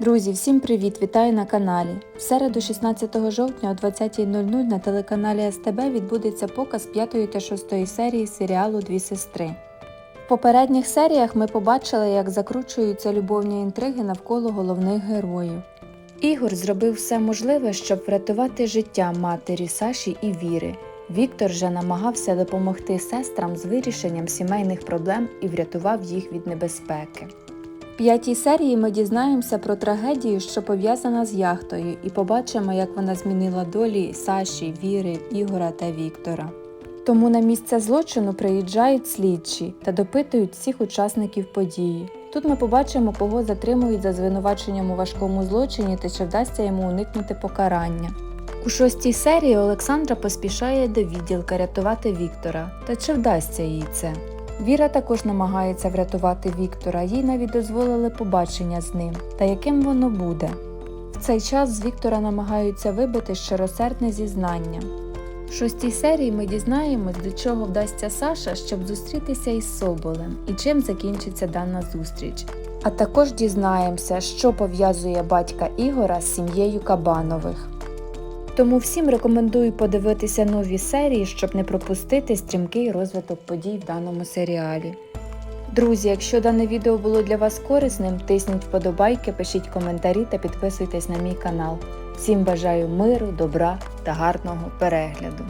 Друзі, всім привіт! Вітаю на каналі. В середу 16 жовтня о 20.00 на телеканалі СТБ відбудеться показ 5 та 6 серії серіалу Дві сестри. В попередніх серіях ми побачили, як закручуються любовні інтриги навколо головних героїв. Ігор зробив все можливе, щоб врятувати життя матері Саші і Віри. Віктор же намагався допомогти сестрам з вирішенням сімейних проблем і врятував їх від небезпеки. П'ятій серії ми дізнаємося про трагедію, що пов'язана з яхтою, і побачимо, як вона змінила долі Саші, Віри, Ігора та Віктора. Тому на місце злочину приїжджають слідчі та допитують всіх учасників події. Тут ми побачимо, кого затримують за звинуваченням у важкому злочині та чи вдасться йому уникнути покарання. У шостій серії Олександра поспішає до відділка рятувати Віктора. Та чи вдасться їй це? Віра також намагається врятувати Віктора, їй навіть дозволили побачення з ним. Та яким воно буде? В цей час з Віктора намагаються вибити щиросердне зізнання. В шостій серії ми дізнаємось, до чого вдасться Саша, щоб зустрітися із Соболем і чим закінчиться дана зустріч. А також дізнаємося, що пов'язує батька Ігора з сім'єю Кабанових. Тому всім рекомендую подивитися нові серії, щоб не пропустити стрімкий розвиток подій в даному серіалі. Друзі, якщо дане відео було для вас корисним, тисніть вподобайки, пишіть коментарі та підписуйтесь на мій канал. Всім бажаю миру, добра та гарного перегляду!